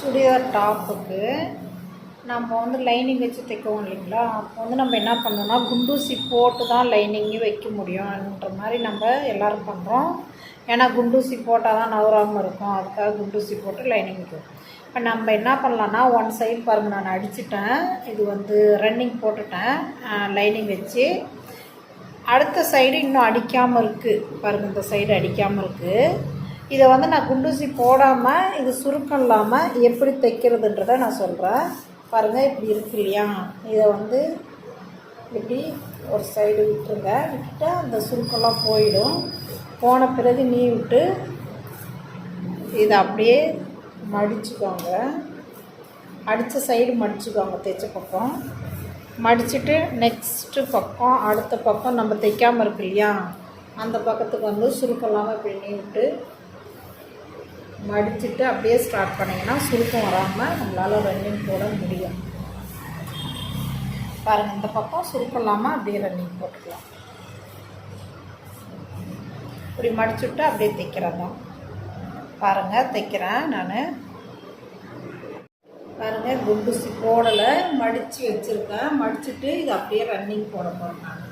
சுடிதார் டாப்புக்கு நம்ம வந்து லைனிங் வச்சு தைக்கவும் இல்லைங்களா? அப்போ வந்து நம்ம என்ன பண்ணோம்னா குண்டூசி போட்டு தான் லைனிங்கே வைக்க முடியும்ன்ற மாதிரி நம்ம எல்லோரும் பண்ணுறோம் ஏன்னா குண்டூசி போட்டால் தான் நவராமல் இருக்கும். அதுக்காக குண்டூசி போட்டு லைனிங் வைக்கும் இப்போ நம்ம என்ன பண்ணலான்னா ஒன் சைடு பாருங்கள் நான் அடிச்சிட்டேன். இது வந்து ரன்னிங் போட்டுட்டேன். லைனிங் வச்சு. அடுத்த சைடு இன்னும் அடிக்காமல் இருக்குது பாருங்கள் இந்த சைடு அடிக்காமல் இருக்குது இதை வந்து நான் குண்டூசி போடாமல் இது சுருக்கம் இல்லாமல் எப்படி தைக்கிறதுன்றதை நான் சொல்கிறேன் பாருங்கள் இப்படி இருக்கு இல்லையா? இதை வந்து இப்படி ஒரு சைடு விட்டுருங்க. விட்டுட்டு அந்த சுருக்கெல்லாம் போயிடும். போன பிறகு நீ விட்டு இதை அப்படியே மடிச்சுக்கோங்க. அடித்த சைடு மடிச்சுக்கோங்க தைச்ச பக்கம். மடிச்சுட்டு நெக்ஸ்ட்டு பக்கம் அடுத்த பக்கம் நம்ம தைக்காமல் இருக்கு இல்லையா? அந்த பக்கத்துக்கு வந்து சுருக்கெல்லாம் இப்படி நீ விட்டு மடிச்சுட்டு அப்படியே ஸ்டார்ட் பண்ணிங்கன்னா சுருக்கம் வராமல் நம்மளால் ரன்னிங் போட முடியும். பாருங்கள் இந்த பக்கம் சுருக்கம் இல்லாமல் அப்படியே ரன்னிங் போட்டுக்கலாம். இப்படி மடிச்சுட்டு அப்படியே தைக்கிறது தான் பாருங்கள் தைக்கிறேன் நான். பாருங்கள் குண்டுசி போடலை மடித்து வச்சுருக்கேன். மடிச்சுட்டு இது அப்படியே ரன்னிங் போட போகிறேன் நான்.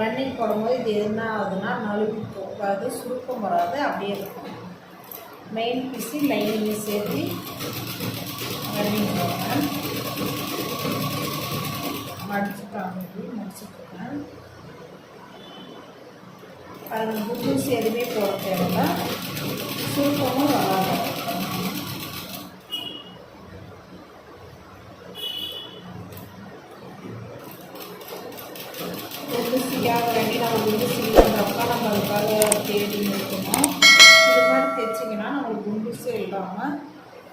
ரன்னிங் போடும்போது இது என்ன ஆகுதுன்னா நழுவி போகாது சுருக்கம் வராது அப்படியே இருக்கும். மெயின் பிசி லைனிங் சேர்த்து ரன்னிங் போடுறேன் மடிச்சுட்டாங்க மடிச்சுட்ருக்கேன் பாருங்கள் குண்டூசி எதுவுமே போட தேவையில்ல சுருக்கமும் வராது குண்டூசிக்காக வேண்டி நம்ம குண்டூசி பண்ணுறப்ப நம்ம அதுக்காக தேடி இருக்கணும் இது மாதிரி தைச்சிங்கன்னா நம்மளுக்கு குண்டூசி இல்லாமல்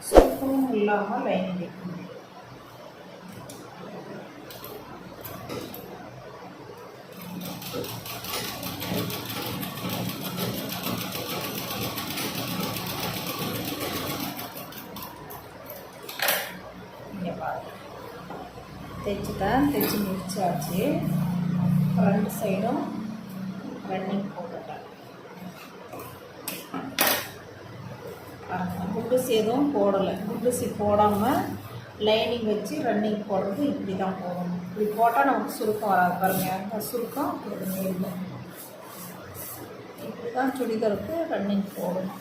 சுருக்கமும் இல்லாமல் லைனிங் வைக்கணும் இங்கே பாருங்க தைச்சிட்டேன் தைச்சி முடிச்சாச்சு ரெண்டு சைடும் ரன்னிங் போட்டுட்டேன் பாருங்க எதுவும் போடலை குண்டூசி போடாமல் லைனிங் வச்சு ரன்னிங் போடுறது இப்படி தான் போடணும். இப்படி போட்டால் நமக்கு சுருக்கம் வராது பாருங்கள் அந்த சுருக்கம்? எதுவுமே இல்லை இப்படி தான் சுடிதாருக்கு ரன்னிங் போடணும்.